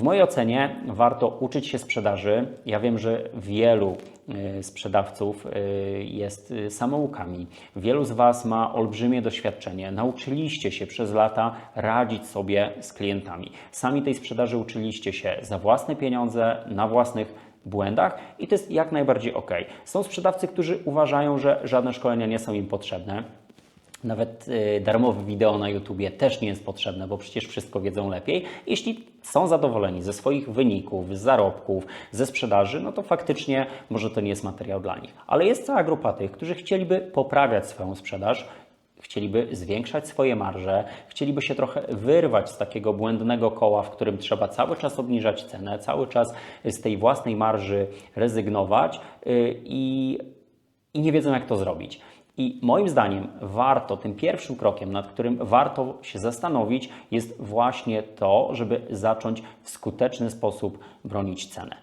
W mojej ocenie warto uczyć się sprzedaży. Ja wiem, że wielu y, sprzedawców y, jest y, samoukami. Wielu z Was ma olbrzymie doświadczenie. Nauczyliście się przez lata radzić sobie z klientami. Sami tej sprzedaży uczyliście się za własne pieniądze, na własnych błędach i to jest jak najbardziej ok. Są sprzedawcy, którzy uważają, że żadne szkolenia nie są im potrzebne. Nawet y, darmowe wideo na YouTubie też nie jest potrzebne, bo przecież wszystko wiedzą lepiej. Jeśli są zadowoleni ze swoich wyników, z zarobków, ze sprzedaży, no to faktycznie może to nie jest materiał dla nich. Ale jest cała grupa tych, którzy chcieliby poprawiać swoją sprzedaż, chcieliby zwiększać swoje marże, chcieliby się trochę wyrwać z takiego błędnego koła, w którym trzeba cały czas obniżać cenę, cały czas z tej własnej marży rezygnować y, i i nie wiedzą, jak to zrobić. I moim zdaniem warto, tym pierwszym krokiem, nad którym warto się zastanowić, jest właśnie to, żeby zacząć w skuteczny sposób bronić cenę.